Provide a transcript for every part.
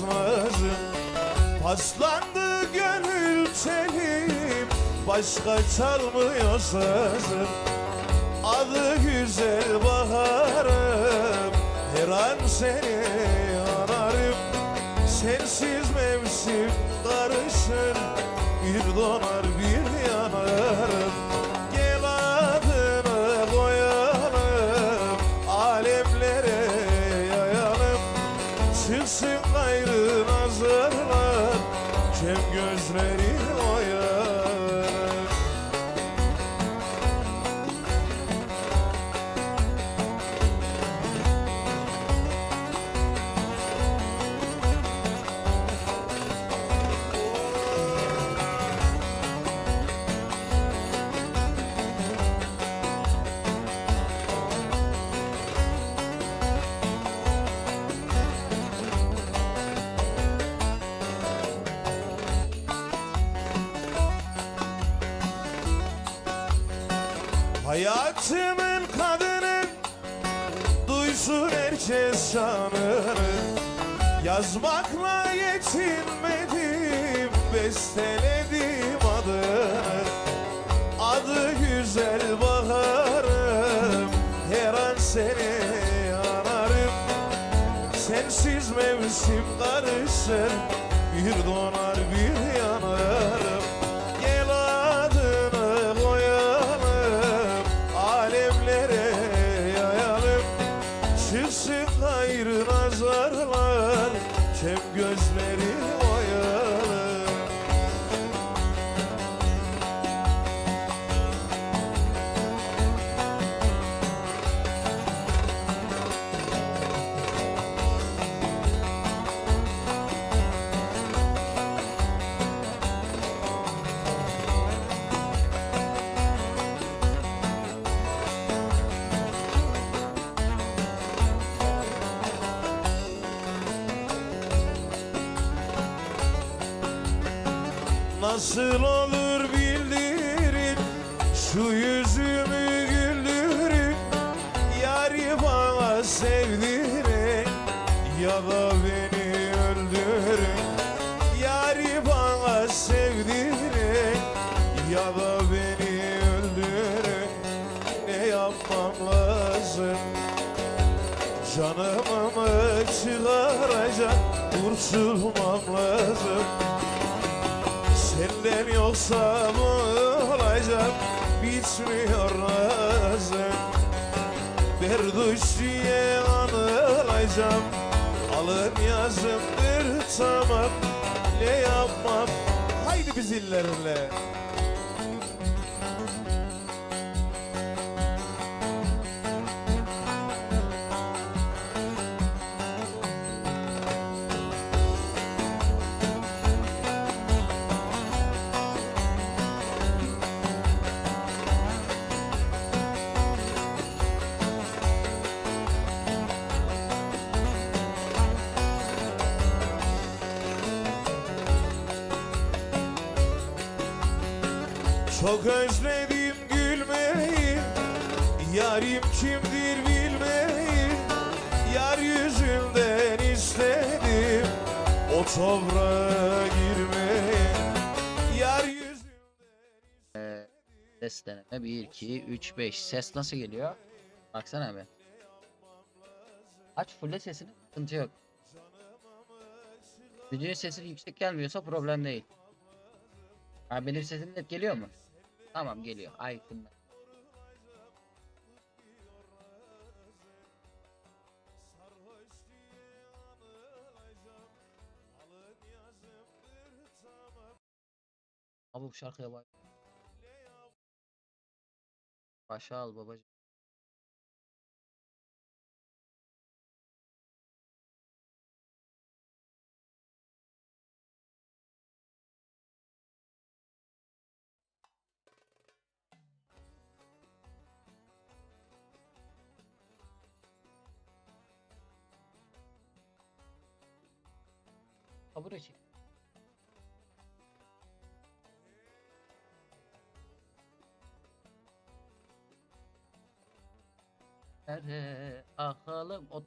nazım Paslandı gönül telim Başka çalmıyor sazım Adı güzel baharım Her an seni ararım. Sensiz mevsim karışır Bir donar bir Hayatımın kadını. Duysun herkes şanını. Yazmakla yetinmedim Besteledim adını. Adı güzel baharım Her an seni anarım. Sensiz mevsim karışır Bir donar bir Nasıl olur bildirin Şu yüzümü güldürün. Yari bana sevdirin Ya da beni öldürün. Yari bana sevdirin Ya da beni öldürün. Ne yapmam lazım? Canımı mı çıkaracak? Kurtulmam lazım Senden yoksa mı olacak Bitmiyor nazım Berduşiye anılacağım. Alın yazımdır tamam. Ne yapmam? Haydi biz illerle Çok özledim gülmeyi Yarim kimdir bilmeyi Yar yüzünden istedim O toprağa girmeyi Yar yüzünden Ee, ses deneme 1, 2, 3, 5. Ses nasıl geliyor? Baksana abi. Aç fulle sesini. Sıkıntı yok. Videonun sesi yüksek gelmiyorsa problem değil. Ha benim sesim net geliyor mu? Tamam geliyor. Aykın. Abi bu şarkıya bak. Başa al babacığım. Kabul çek. Nerede akalım o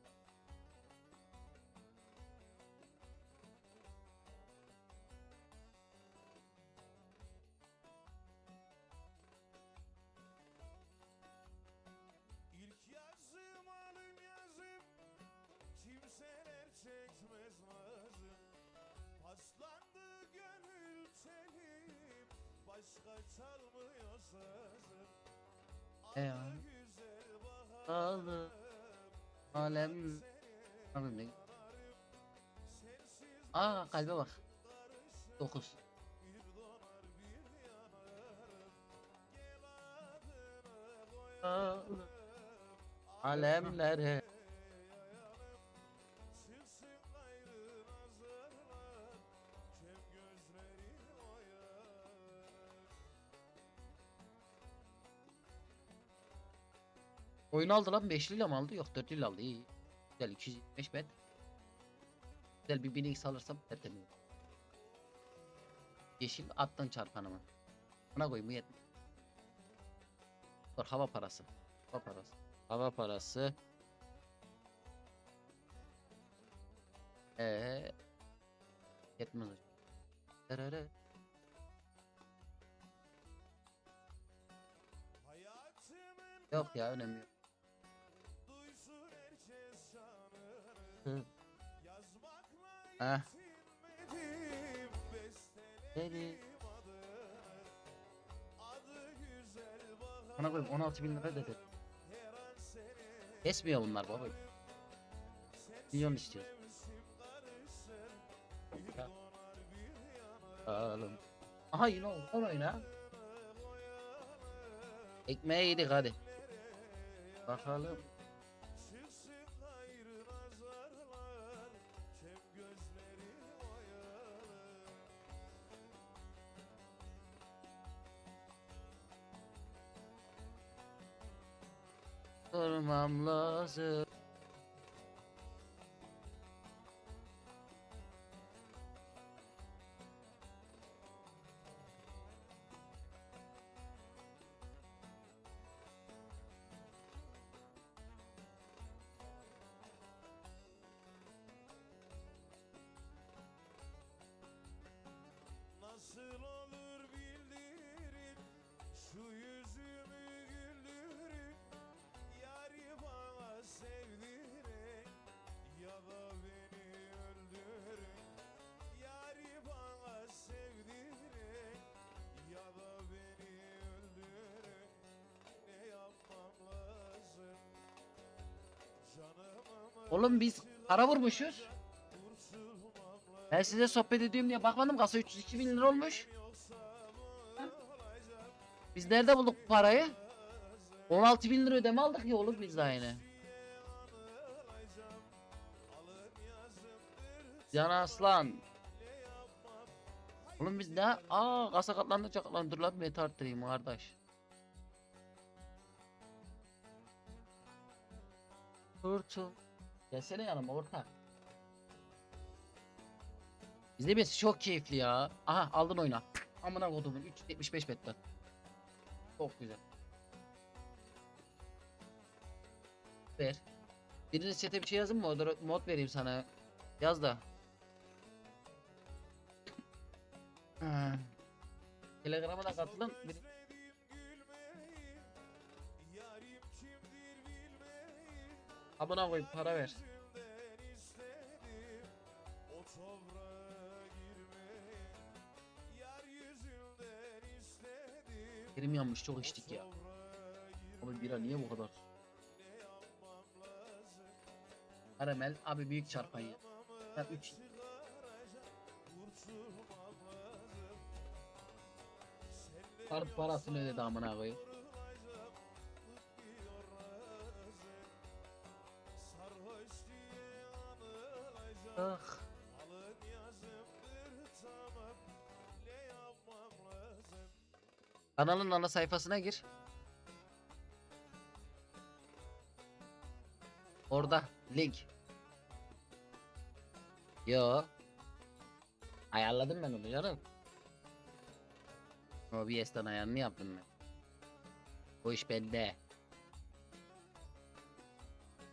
Alem. Alem ne? Aa kalbe bak. 9. Alemlere. Oyunu aldı lan 5 lira mı aldı? Yok 4 lira aldı iyi. Güzel 225 bet. Güzel bir 1000x alırsam tertemiz. Yeşil attan çarpanı mı? Buna koyayım bu yetmiyor. Dur hava parası. Hava parası. Hava parası. Ee, yetmez hocam. Yok ya önemli yok. Heh. Beni. Bana koyayım 16 bin lira dedi. Kesmiyor bunlar baba. Milyon istiyor. Oğlum. Aha yine oldu. Onu oyna. Ekmeği yedik hadi. Bakalım. bazı Oğlum biz para vurmuşuz. Ben size sohbet ediyorum diye bakmadım kasa 302 bin lira olmuş. Biz nerede bulduk bu parayı? 16 bin lira ödeme aldık ya oğlum biz daha yine. Can Aslan. Oğlum biz ne? Aa kasa katlandı çaklandı. Dur lan meta arttırayım kardeş. Kurtul. Gelsene yanıma ortak. İzlemesi çok keyifli ya. Aha aldın oyna. Amına kodumun 375 betten. Çok güzel. Ver. Biriniz chat'e bir şey yazın mı? Mod, mod vereyim sana. Yaz da. Telegram'a da katılın. Bir... girmeyi Yar yüzünden istedim Elim yanmış çok içtik ya. Abi bira niye bu kadar? Karamel abi büyük çarpayı. Ben 3 çıkaracak kurtulmam lazım Senle kart parasını ödedi amına koyayım. Ah. Alın yazımdır tamam Ne yapmam lazım Kanalın ana sayfasına gir. Orada link. Yo. Ayarladım ben onu canım. OBS'ten ayarını yaptım ben. Bu iş bende.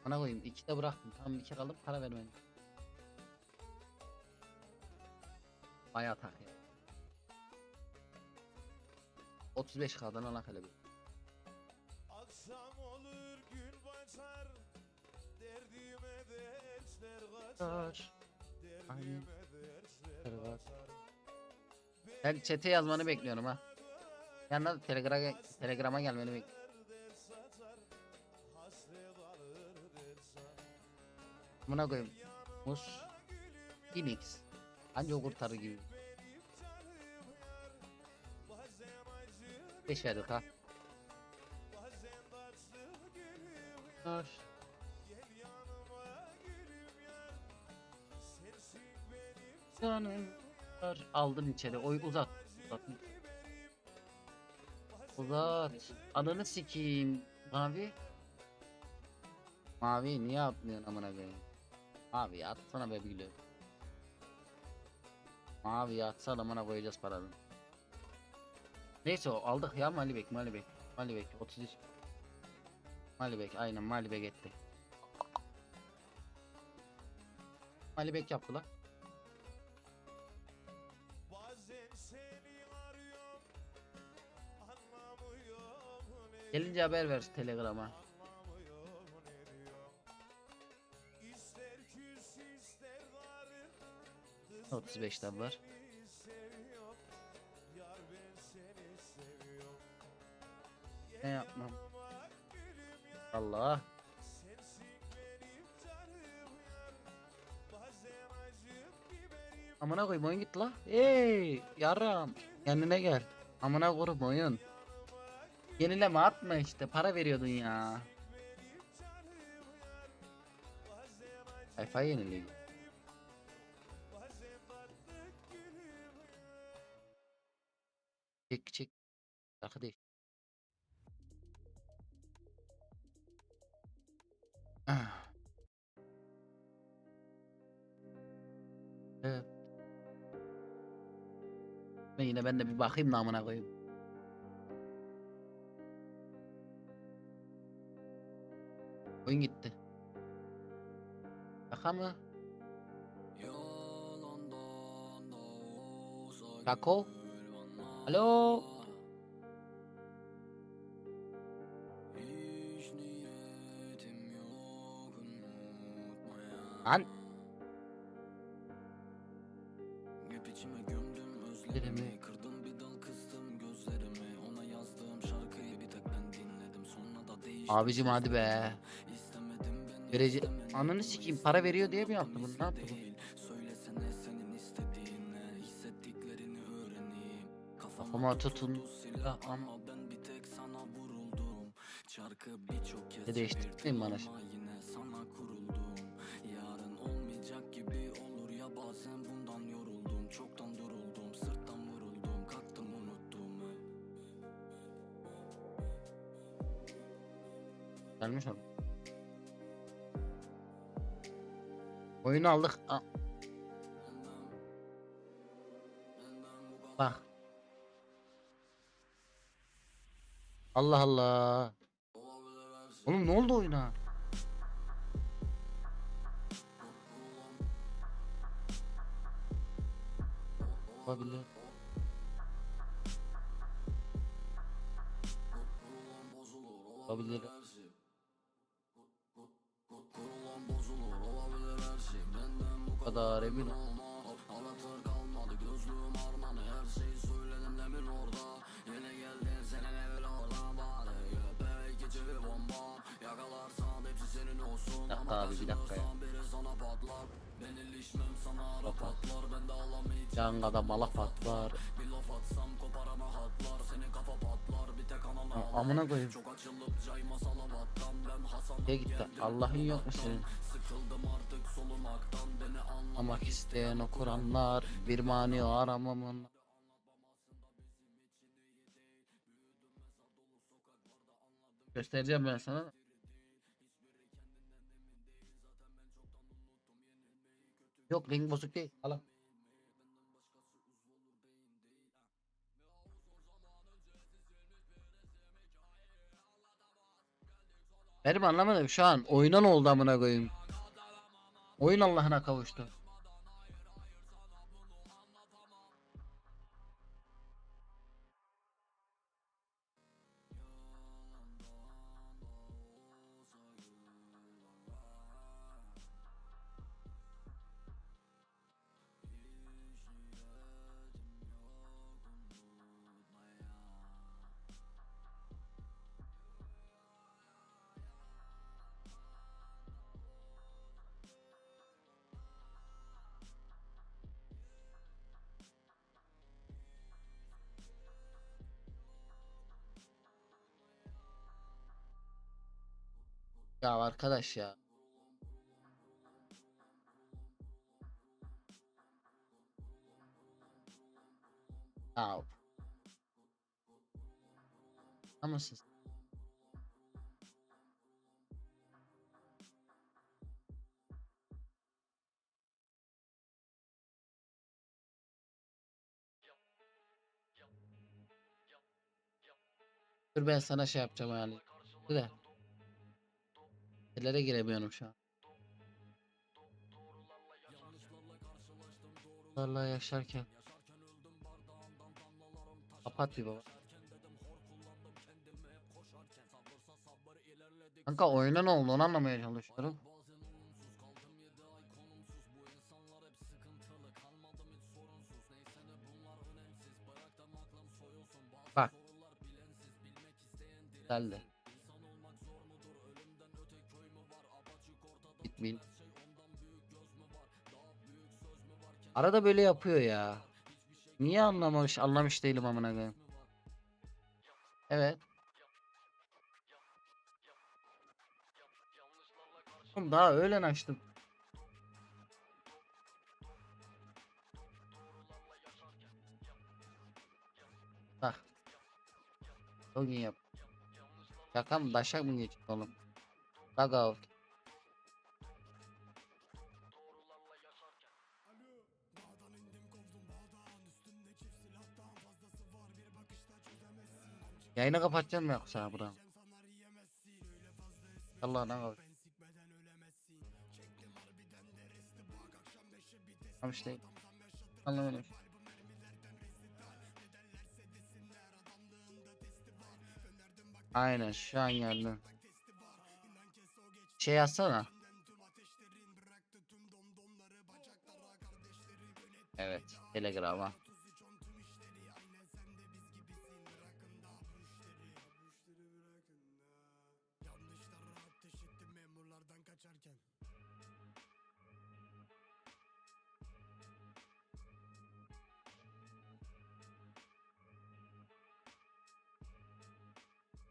Bana koyayım iki de bıraktım. Tamam bir kere aldım para vermedim. Bayağı tak ya. 35 kdan alak hele bir. Akşam olur gün batar Derdime dersler kaçar Derdime dersler Kaçar. Ben chat'e yazmanı bekliyorum ha. Yanına telegrama, telegrama gelmeni bek. der saçar Hasret alır der sar Buna koyayım. Mus. Phoenix. Anca o kurtarır gibi. Bazen acı 5 verdik ha. benim Canım. Dur. Aldın içeri. Oy uzat. Uzat. Uzat. Ananı sikeyim. Mavi. Mavi niye atmıyorsun amına koyayım? Mavi atsana be gülüm. Mavi atsana amına koyacağız paranı. Neyse o aldık ya Malibek Malibek. Malibek 33. Malibek aynen Malibek etti. Malibek yaptı lan. Bazen seni arıyorum Anlamıyorum ne Gelince haber ver telegrama. 35'ten var. Ne yapmam? Allah. Amına koyayım oyun gitti la. Ey yaram. Kendine gel. Amına koyayım oyun. Yenileme atma işte para veriyordun ya. Wi-Fi yeniliyor. Çek çek. Şarkı değil. Ah. Evet. Ben yine ben de bir bakayım da amına koyayım. Oyun gitti. Şaka mı? Kako? Alo? Lan. Özlerimi Kırdım bir dal kıstım gözlerimi Ona yazdığım şarkıyı bir tek ben dinledim Sonra da değiştim Abicim hadi be. Verece... Ananı sikeyim para veriyor diye mi yaptı bunu? Ne yaptı bu? Kafama tutun. ama ben bir tek sana vuruldum Çarkı birçok kez Ne değiştirdin bana ama yine sana kuruldum Yarın olmayacak gibi olur ya bazen bundan yoruldum Çoktan duruldum sırttan vuruldum kalktım unuttum Gelmiş oğlum. Oyunu aldık. Aa, Allah Allah. Oğlum ne oldu oyuna? Olabilir. Olabilir. Bir dakika Ama abi, bir dakika ya. Kapat. de Yangada malak patlar. Bir laf atsam koparama hatlar Senin kafa patlar bir tek anana A- Amına koyayım. Ne gitti? Allah'ın yok mu senin? Sıkıldım artık solumaktan Beni anlamak Amak isteyen o Kur'anlar bir mani aramamın. Göstereceğim ben sana. Yok renk bozuk değil. Al. al. Benim anlamadım şu an oyuna ne oldu amına koyayım. Oyun Allah'ına kavuştu. Ya arkadaş ya. Ya. Ama siz. Dur ben sana şey yapacağım yani. Dur. Nelere giremiyorum şu an. Larla yaşarken. Kapat bir baba. Kanka oyuna ne oldu onu anlamaya çalışıyorum. Bak. Geldi. Gitmeyin. Arada böyle yapıyor ya. Niye anlamamış anlamış değilim amına koyayım. Evet. Oğlum daha öğlen açtım. Bak. Login yap. Şaka mı? Daşak mı geçti oğlum? Log out. Yayını kapatacağım mı yoksa buradan? Allah'ına kavuştum. Tamam işte. Anlamadım. Aynen şu an geldi. Şey yazsana. Evet, Telegram'a.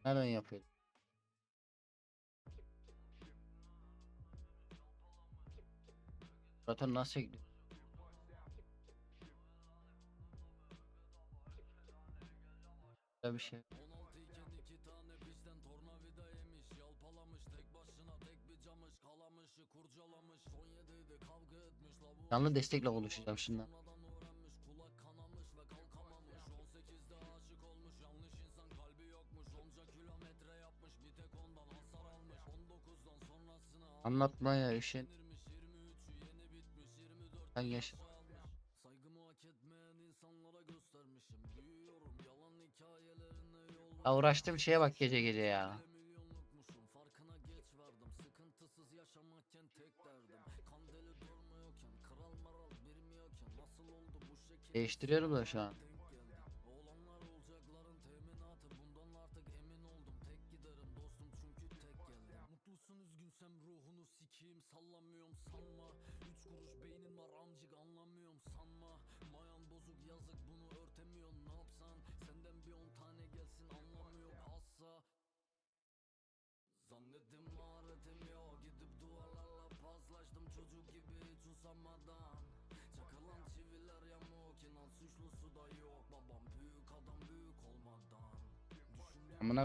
Nereden yapıyor? Zaten nasıl gidiyor? Böyle bir şey. Canlı destekle konuşacağım şimdi. Anlatmaya üşen. Sen yaş. Ya uğraştığım şeye bak gece gece ya. Değiştiriyorum da şu an.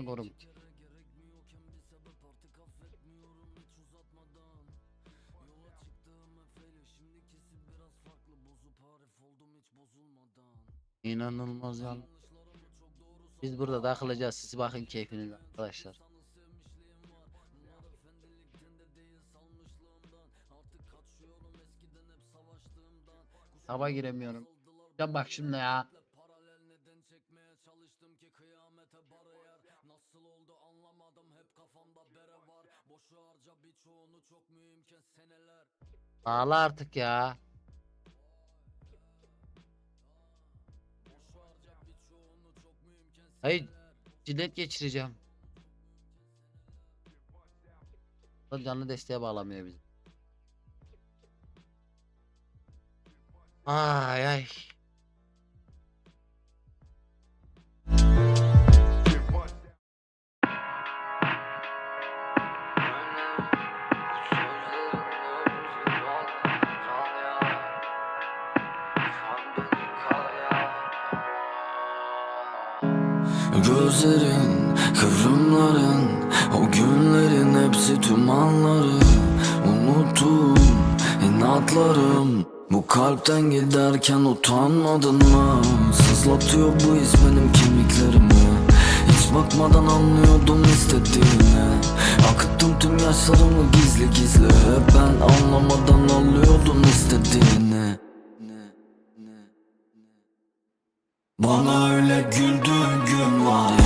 Var Bunlar efendilikten de değil salmışlığımdan Artık kaçıyorum eskiden hep savaştığımdan Hava giremiyorum. Ya bak şimdi ya. Ağla artık ya. Hayır. Cilet geçireceğim. Da Canlı desteğe bağlamıyor bizi. Ay ay. Gözlerin, kıvrımların O günlerin hepsi tüm anları. Unuttum inatlarım Bu kalpten giderken utanmadın mı? Sızlatıyor bu his benim kemiklerimi. Hiç bakmadan anlıyordum istediğini Akıttım tüm yaşlarımı gizli gizli. Hep ben anlamadan alıyordum istediğini. Bana öyle güldüğün gün var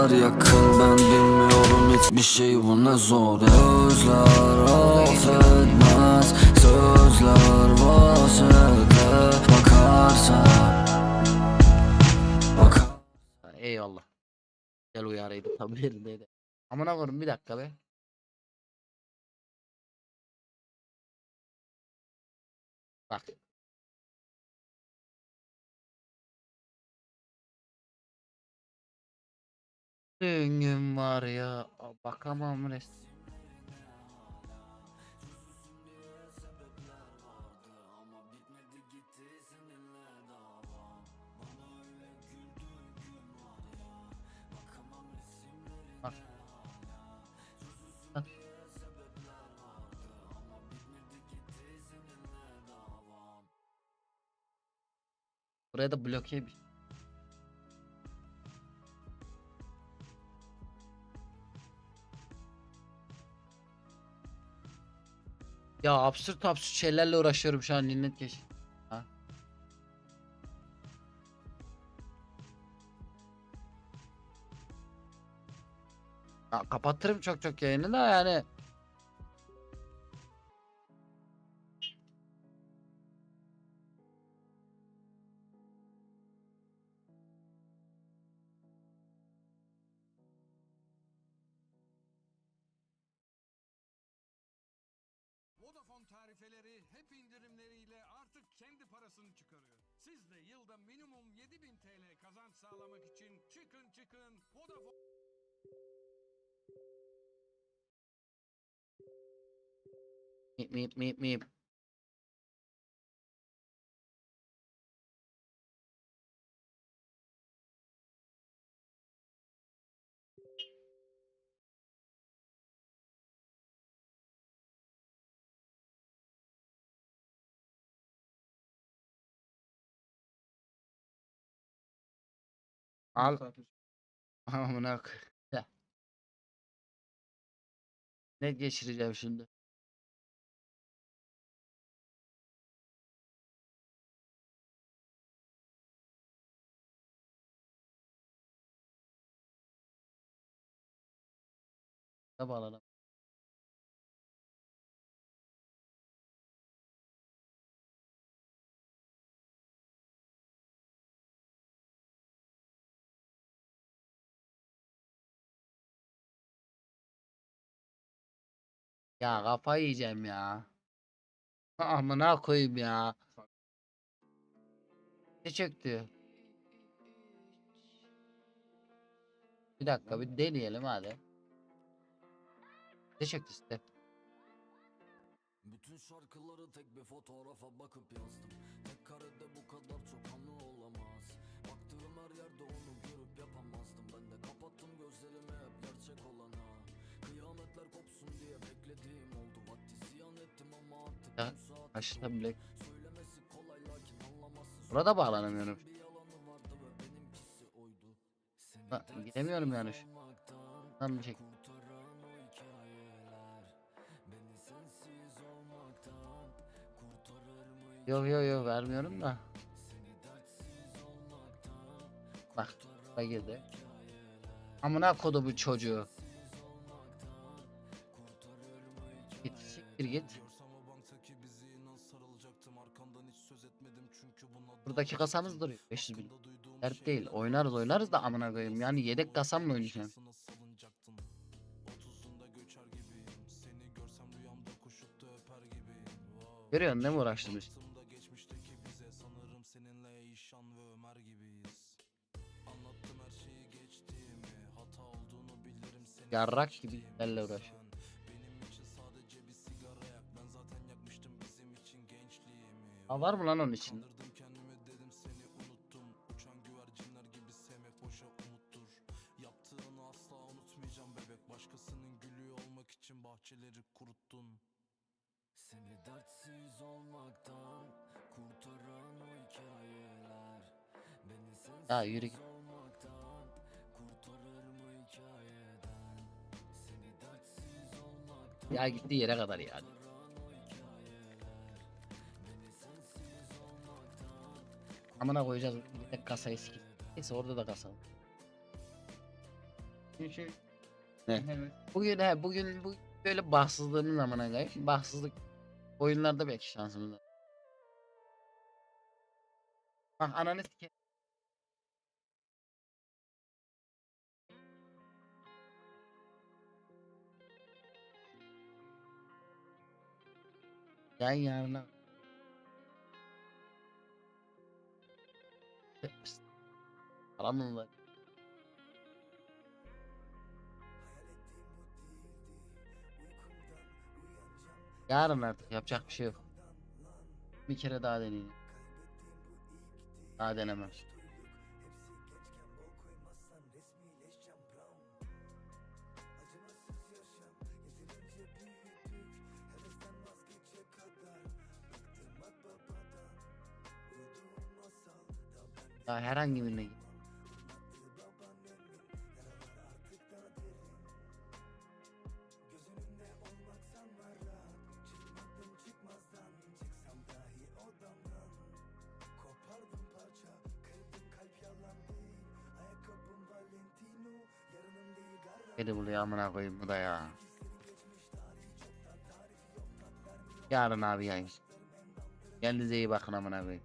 kadar yakın Ben bilmiyorum hiçbir şey bu ne zor ya Sözler affetmez Sözler vasiyete Bakarsa Bakar Eyvallah. Gel uyarıydı tabii yerindeydi. Amına koyayım bir dakika be. Bak. Düğün var ya. Bakamam res. Bak. Bak. Buraya da bloke bir. Ya absürt absürt şeylerle uğraşıyorum şu an linnet geç. Ha? Ya kapatırım çok çok yayını da yani. Vodafone tarifeleri hep indirimleriyle artık kendi parasını çıkarıyor. Siz de yılda minimum 7000 TL kazanç sağlamak için çıkın çıkın Vodafone Mip mip mip mip. Al. Amına koy- Ya. Ne geçireceğim şimdi? Ne bağladım? Ya kafayı yiyeceğim ya. Amına koyayım ya. Ne çöktü? Bir dakika bir deneyelim hadi. Ne çöktü işte? Bütün şarkıları tek bir fotoğrafa bakıp yazdım Tek karede bu kadar çok anı olamaz Baktığım her yerde onu görüp yapamazdım Ben de kapattım gözlerimi hep gerçek olana Kıyametler kopsun diye beklediğim oldu Vakti ziyan ettim ama artık Ya, Aşağıda bile. Söylemesi kolay lakin anlaması Burada bağlanamıyorum. Ha, gidemiyorum yani şu- Tam bir. Kurtaran o hikayeler Beni sensiz olmaktan Kurtarır mı Yok yok yok vermiyorum da. Bak girdi. Amına kodu bu çocuğu. Çünkü buna Buradaki kasamız duruyor. 500 bin. Dert değil. Oynarız oynarız da amına koyayım. Yani yedek kasamla oynayacağım. salınacaktın. Otuzunda göçer gibiyim. Seni görsem rüyamda koşup da Ha var mı lan onun için? Başkasının gülü olmak için bahçeleri kuruttun. Seni dertsiz olmaktan kurtaran o hikayeler. Beni sensiz Ya yürü olmaktan kurtarır mı hikayeden? Seni dertsiz olmaktan Ya gittiği yere kadar yani. Amına koyacağız. Bir tek kasayı sikip. Neyse orada da kasa. var. Ne? Bugün he bugün bu böyle bahtsızlığımız amına koyayım. Bahtsızlık oyunlarda belki şansımız var. Bak ananı sike. Yan yarına. Paramız var. Yarın artık yapacak bir şey yok. Bir kere daha deneyeyim. Daha denemem. Daha herhangi birine git. Beni buluyor amına koyayım bu da ya. Yarın abi yayın. Kendinize iyi bakın amına koyayım.